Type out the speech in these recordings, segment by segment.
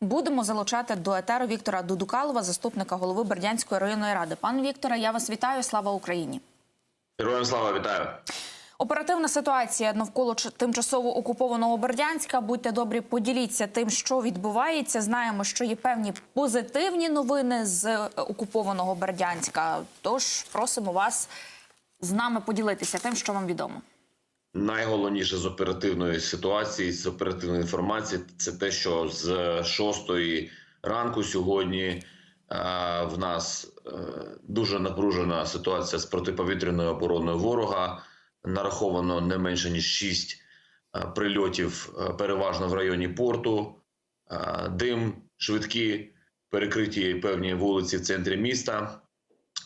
Будемо залучати до етеру Віктора Дудукалова, заступника голови Бердянської районної ради. Пан Вікторе, я вас вітаю. Слава Україні. Героям слава вітаю. Оперативна ситуація навколо тимчасово окупованого Бердянська. Будьте добрі, поділіться тим, що відбувається. Знаємо, що є певні позитивні новини з е, окупованого Бердянська. Тож просимо вас з нами поділитися тим, що вам відомо. Найголовніше з оперативної ситуації, з оперативної інформації, це те, що з 6 ранку сьогодні е, в нас е, дуже напружена ситуація з протиповітряною обороною ворога. Нараховано не менше ніж 6 прильотів, е, переважно в районі порту. Е, Дим, швидкі, перекриті певні вулиці в центрі міста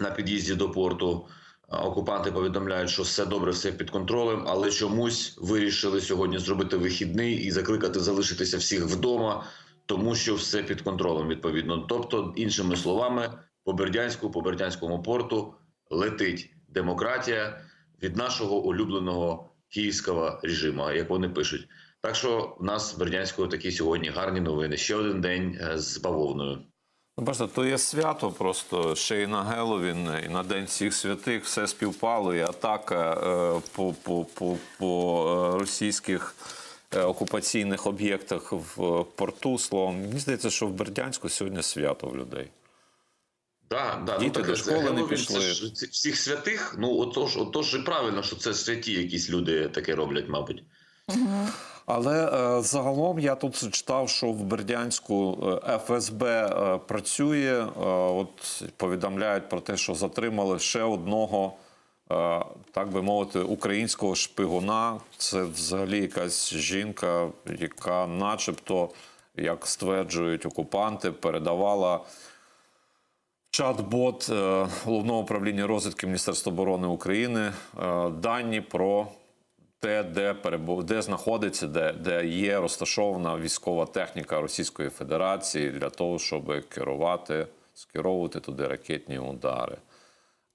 на під'їзді до порту. Окупанти повідомляють, що все добре, все під контролем, але чомусь вирішили сьогодні зробити вихідний і закликати залишитися всіх вдома, тому що все під контролем. Відповідно, тобто, іншими словами, по Бердянську, по Бердянському порту летить демократія від нашого улюбленого київського режиму, як вони пишуть. Так що в нас в Бердянську такі сьогодні гарні новини. Ще один день е, з бавовною. Ну, бачите, то є свято просто ще і на Геловін, і на День всіх святих все співпало, і атака е, по, по, по, по е, російських е, окупаційних об'єктах в е, порту. Словом, мені здається, що в Бердянську сьогодні свято в людей. Да, да, Діти ну, до так, школи не пішли. Це ж всіх святих. Ну отож, отож і правильно, що це святі якісь люди таке роблять, мабуть. Але е, загалом я тут читав, що в Бердянську е, ФСБ е, працює. От повідомляють про те, що затримали ще одного, так би мовити, українського шпигуна. Це взагалі якась жінка, яка, начебто, як стверджують окупанти, передавала. Чат-бот головного управління розвідки Міністерства оборони України дані про те, де перебув, де знаходиться, де, де є розташована військова техніка Російської Федерації для того, щоб керувати, скеровувати туди ракетні удари.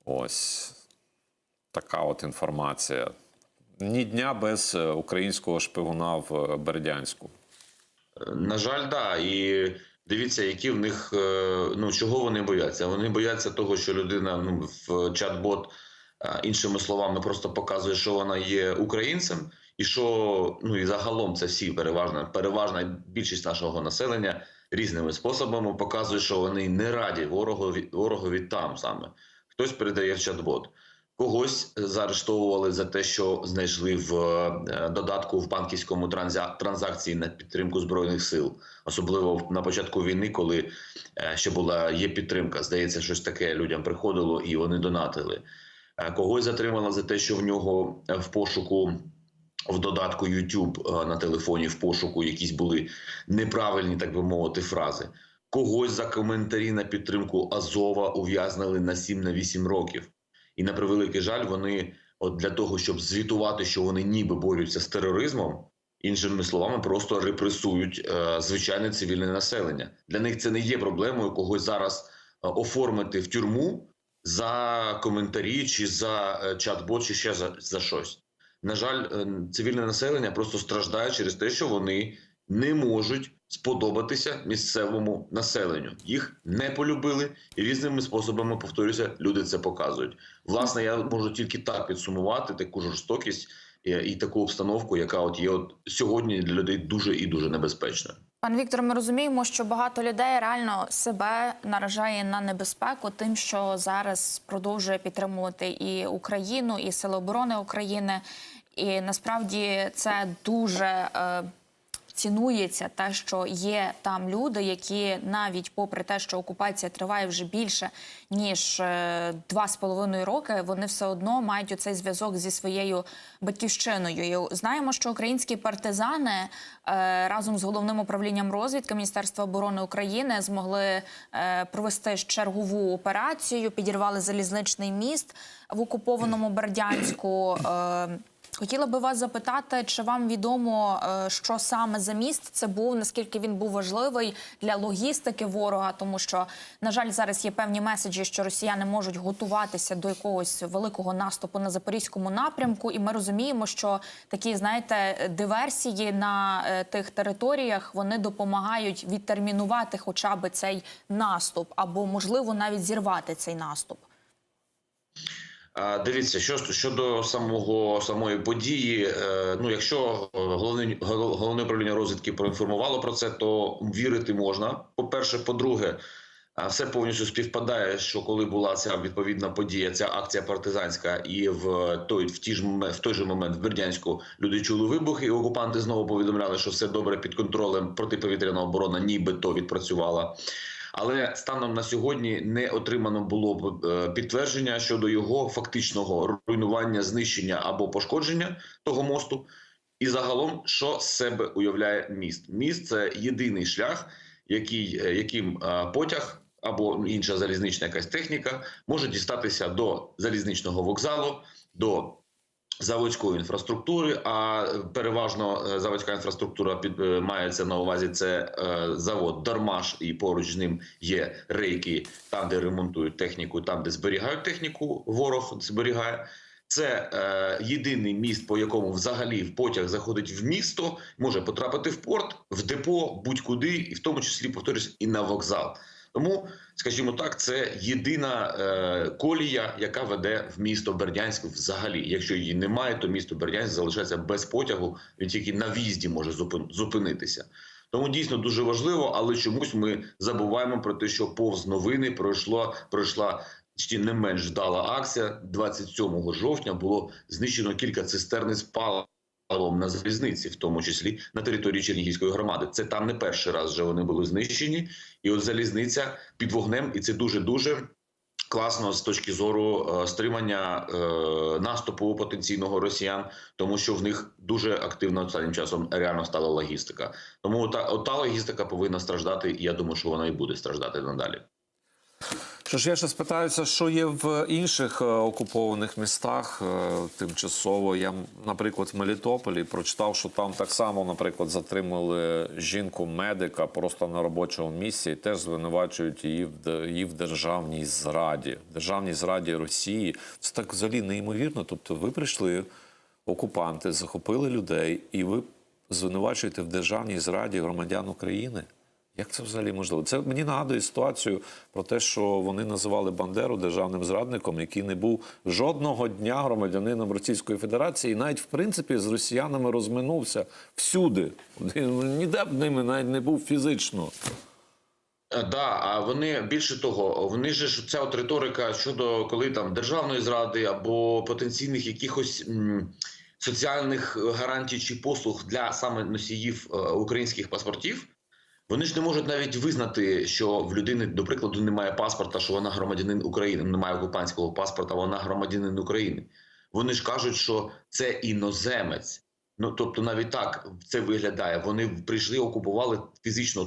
Ось така от інформація. Ні дня без е, українського шпигуна в е, Бердянську. На жаль, да. І дивіться, які в них е, ну чого вони бояться. Вони бояться того, що людина ну в чат-бот, іншими словами, просто показує, що вона є українцем, і що ну і загалом це всі переважна, переважна більшість нашого населення різними способами показує, що вони не раді ворогові ворогові там саме. Хтось передає в чат-бот. Когось заарештовували за те, що знайшли в е, додатку в банківському транза- транзакції на підтримку збройних сил, особливо на початку війни, коли е, ще була є підтримка. Здається, щось таке людям приходило і вони донатили. Когось затримали за те, що в нього е, в пошуку в додатку YouTube е, на телефоні в пошуку якісь були неправильні, так би мовити, фрази. Когось за коментарі на підтримку Азова ув'язнили на 7 на 8 років. І на превеликий жаль, вони от для того, щоб звітувати, що вони ніби борються з тероризмом, іншими словами, просто репресують е, звичайне цивільне населення. Для них це не є проблемою когось зараз е, оформити в тюрму за коментарі чи за е, чат-бот, чи ще за, за щось. На жаль, е, цивільне населення просто страждає через те, що вони не можуть сподобатися місцевому населенню. Їх не полюбили і різними способами повторюся, люди це показують. Власне, я можу тільки так підсумувати таку жорстокість і, і таку обстановку, яка от є от сьогодні для людей дуже і дуже небезпечною. Пан Віктор, ми розуміємо, що багато людей реально себе наражає на небезпеку, тим, що зараз продовжує підтримувати і Україну, і Сили оборони України. І насправді це дуже е, цінується те, що є там люди, які навіть попри те, що окупація триває вже більше ніж е, два з половиною роки, вони все одно мають оцей зв'язок зі своєю батьківщиною. І знаємо, що українські партизани е, разом з головним управлінням розвідки Міністерства оборони України змогли е, провести чергову операцію, підірвали залізничний міст в окупованому Бердянську. Хотіла би вас запитати, чи вам відомо, е, що саме за міст це був, наскільки він був важливий для логістики ворога, тому що, на жаль, зараз є певні меседжі, що росіяни можуть готуватися до якогось великого наступу на запорізькому напрямку, і ми розуміємо, що такі, знаєте, диверсії на е, тих територіях вони допомагають відтермінувати хоча б цей наступ, або можливо навіть зірвати цей наступ. Дивіться, що щодо самого самої події. е, Ну, якщо е, головне гол- головне управління розвідки проінформувало про це, то вірити можна. По перше, по-друге, все повністю співпадає. Що коли була ця відповідна подія, ця акція партизанська, і в той в ті ж в той же момент в Бердянську люди чули вибухи, і окупанти знову повідомляли, що все добре під контролем. Протиповітряна оборона, нібито відпрацювала. Але станом на сьогодні не отримано було е, підтвердження щодо його фактичного руйнування, знищення або пошкодження того мосту. І загалом, що з себе уявляє міст? Міст це єдиний шлях, який, е, яким е, потяг або інша залізнична якась техніка може дістатися до залізничного вокзалу, до заводської інфраструктури. А переважно е, заводська інфраструктура під е, мається на увазі це е, завод Дармаш, і поруч з ним є рейки, там де ремонтують техніку, там де зберігають техніку, ворог зберігає. Це е, єдиний міст, по якому взагалі в потяг заходить в місто, може потрапити в порт, в депо, будь-куди, і в тому числі повторюсь, і на вокзал. Тому, скажімо так, це єдина е, колія, яка веде в місто Бердянськ взагалі. Якщо її немає, то місто Бердянськ залишається без потягу. Він тільки на в'їзді може зупин- зупинитися. Тому дійсно дуже важливо, але чомусь ми забуваємо про те, що повз новини пройшло пройшла чи не менш вдала акція. 27 жовтня було знищено кілька цистерн з паливом на залізниці, в тому числі на території Чернігівської громади. Це там не перший раз вже вони були знищені, і от залізниця під вогнем, і це дуже дуже. Класно з точки зору е, стримання е, наступу потенційного росіян, тому що в них дуже активно останнім часом реально стала логістика. Тому та, та логістика повинна страждати, і я думаю, що вона і буде страждати надалі. Що ж я ще спитаюся, що є в інших е, окупованих містах е, тимчасово. Я, наприклад, в Мелітополі прочитав, що там так само, наприклад, затримали жінку медика просто на робочому місці і теж звинувачують її в її в державній зраді, державній зраді Росії. Це так взагалі неймовірно. Тобто, ви прийшли, окупанти, захопили людей, і ви звинувачуєте в державній зраді громадян України. Як це взагалі можливо? Це мені нагадує ситуацію про те, що вони називали Бандеру державним зрадником, який не був жодного дня громадянином Російської Федерації, і навіть в принципі з росіянами розминувся всюди. Ніде б ними навіть не був фізично. Е, Да, а вони більше того, вони ж ця от риторика щодо коли там державної зради або потенційних якихось м, соціальних гарантій чи послуг для саме носіїв е, українських паспортів. Вони ж не можуть навіть визнати, що в людини, до прикладу, немає паспорта, що вона громадянин України, немає окупантського паспорта, вона громадянин України. Вони ж кажуть, що це іноземець. Ну тобто, навіть так це виглядає. Вони прийшли, окупували фізично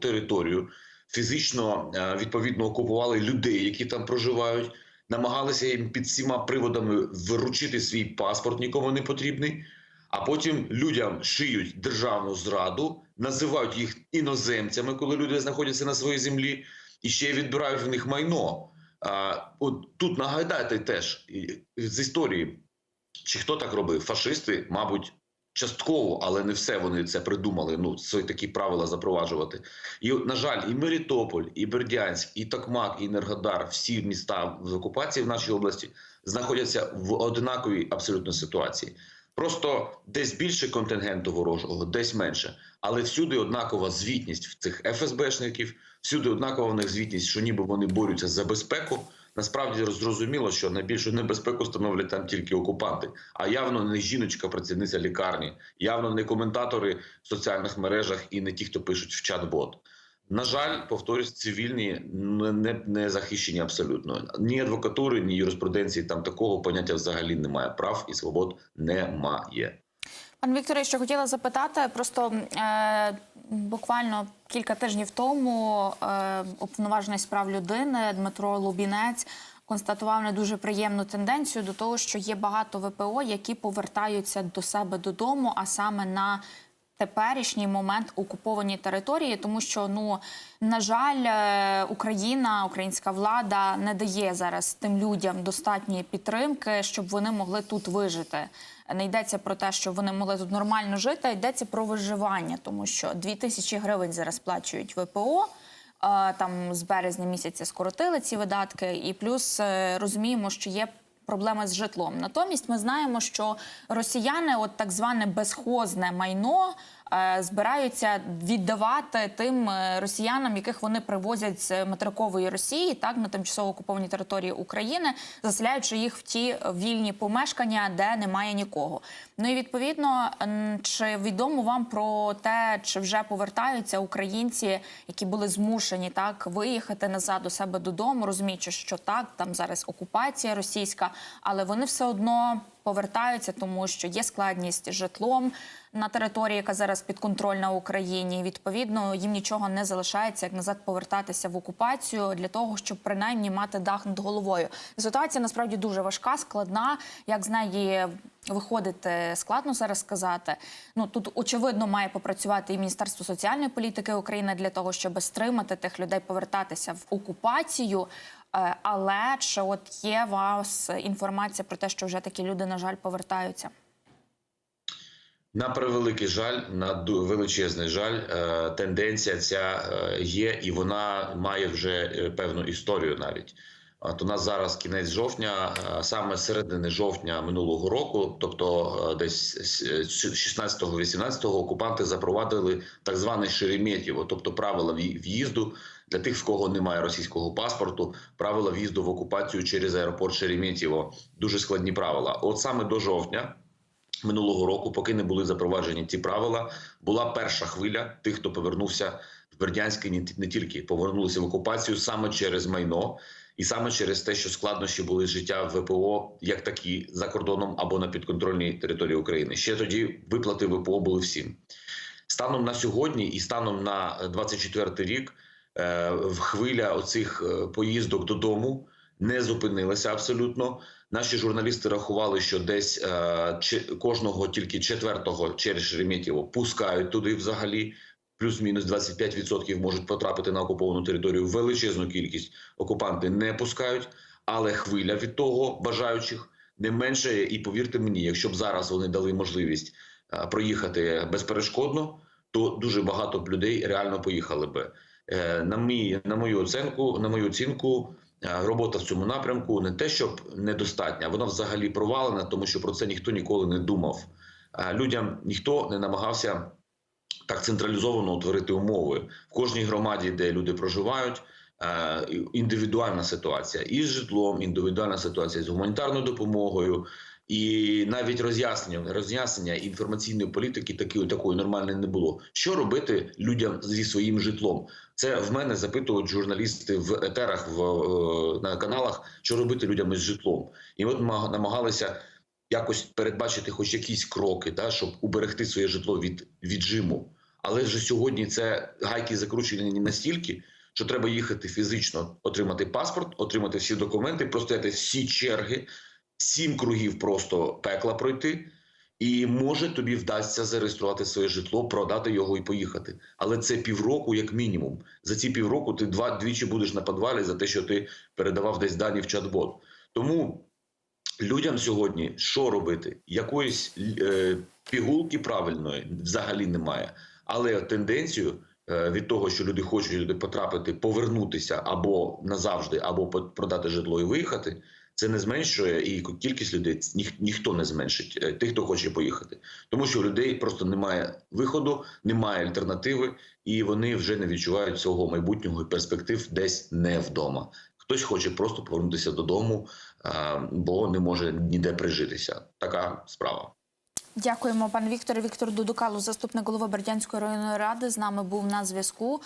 територію, фізично е, відповідно окупували людей, які там проживають, намагалися їм під всіма приводами вручити свій паспорт, нікому не потрібний. А потім людям шиють державну зраду, називають їх іноземцями, коли люди знаходяться на своїй землі, і ще відбирають в них майно. А, от тут нагадайте теж з історії, чи хто так робив? Фашисти, мабуть, частково, але не все вони це придумали. Ну, свої такі правила запроваджувати. І, на жаль, і Мелітополь, і Бердянськ, і Токмак, і Енергодар, всі міста в окупації в нашій області знаходяться в одинаковій абсолютно ситуації. Просто десь більше контингенту ворожого, десь менше. Але всюди однакова звітність в цих ФСБшників, всюди однакова в них звітність, що ніби вони борються за безпеку. Насправді зрозуміло, що найбільшу небезпеку становлять там тільки окупанти, а явно не жіночка, працівниця лікарні, явно не коментатори в соціальних мережах і не ті, хто пишуть в чат-бот. На жаль, повторюсь, цивільні не, не, захищені абсолютно. Ні адвокатури, ні юриспруденції там такого поняття взагалі немає. Прав і свобод немає. Пан Вікторе, що хотіла запитати, просто е, буквально кілька тижнів тому е, уповноважений з прав людини Дмитро Лубінець констатував не дуже приємну тенденцію до того, що є багато ВПО, які повертаються до себе додому, а саме на теперішній момент окуповані території, тому що ну на жаль, е, Україна, українська влада не дає зараз тим людям достатньої підтримки, щоб вони могли тут вижити. Не йдеться про те, що вони могли тут нормально жити, а йдеться про виживання, тому що 2 тисячі гривень зараз сплачують ВПО. Е, Там з березня місяця скоротили ці видатки, і плюс е, розуміємо, що є проблеми з житлом. Натомість ми знаємо, що росіяни, от так зване безхозне майно. Е, Збираються віддавати тим е, росіянам, яких вони привозять з материкової Росії, так на тимчасово окуповані території України, заселяючи їх в ті вільні помешкання, де немає нікого. Ну і відповідно, чи відомо вам про те, чи вже повертаються українці, які були змушені так виїхати назад до себе додому, розуміючи, що так, там зараз окупація російська, але вони все одно повертаються, тому що є складність з житлом на території, яка зараз підконтрольна Україні. Відповідно, їм нічого не залишається, як назад повертатися в окупацію для того, щоб принаймні мати дах над головою. Ситуація насправді дуже важка, складна. Як з неї виходити складно зараз сказати. Ну тут очевидно має попрацювати і Міністерство соціальної політики України для того, щоб стримати тих людей повертатися в окупацію. Е, Але чи от є у вас інформація про те, що вже такі люди, на жаль, повертаються? На превеликий жаль, на величезний жаль, е, тенденція ця е, є, і вона має вже певну історію навіть. От у нас зараз кінець жовтня, саме середини жовтня минулого року, тобто десь з- з 16-18 окупанти запровадили так зване Шереметьєво, тобто правила в'ї- в'їзду для тих, в кого немає російського паспорту, правила в'їзду в окупацію через аеропорт Шереметьєво. Дуже складні правила. От саме до жовтня минулого року, поки не були запроваджені ці правила, була перша хвиля тих, хто повернувся в Бердянськ і не тільки повернулися в окупацію саме через майно. І саме через те, що складнощі були життя в ВПО як такі за кордоном або на підконтрольній території України. Ще тоді виплати ВПО були всім. Станом на сьогодні і станом на 24 рік хвиля оцих е, поїздок додому не зупинилася абсолютно. Наші журналісти рахували, що десь е, кожного тільки четвертого через Шереметьєво пускають туди взагалі. Плюс-мінус 25% можуть потрапити на окуповану територію. Величезну кількість окупанти не пускають, але хвиля від того бажаючих не менше. І повірте мені, якщо б зараз вони дали можливість е, проїхати безперешкодно, то дуже багато б людей реально поїхали би. Е, На мій на мою оцінку, на мою оцінку, е, робота в цьому напрямку не те, щоб недостатня, вона взагалі провалена, тому що про це ніхто ніколи не думав. Е, Людям ніхто не намагався так централізовано утворити умови в кожній громаді, де люди проживають. Індивідуальна ситуація із житлом, індивідуальна ситуація з гуманітарною допомогою, і навіть роз'яснення роз'яснення інформаційної політики такої такої нормальної не було. Що робити людям зі своїм житлом? Це в мене запитують журналісти в етерах в е, на каналах, що робити людям із житлом, і от ма- намагалися якось передбачити хоч якісь кроки, да, щоб уберегти своє житло від віджиму. Але вже сьогодні це гайки закручені настільки, що треба їхати фізично, отримати паспорт, отримати всі документи, простояти всі черги, сім кругів просто пекла пройти. І може тобі вдасться зареєструвати своє житло, продати його і поїхати. Але це півроку, як мінімум. За ці півроку ти два двічі будеш на підвалі за те, що ти передавав десь дані в чат-бот. Тому людям сьогодні що робити? Якоїсь е, пігулки правильної взагалі немає. Але тенденцію е, від того, що люди хочуть туди потрапити, повернутися або назавжди, або продати житло і виїхати, це не зменшує і кількість людей ніх, ніхто не зменшить е, тих, хто хоче поїхати, тому що у людей просто немає виходу, немає альтернативи, і вони вже не відчувають свого майбутнього і перспектив десь не вдома. Хтось хоче просто повернутися додому, бо не може ніде прижитися. Така справа. Дякуємо, пане Вікторе. Віктор Дудукалу, заступник голови Бердянської районної ради, з нами був на зв'язку.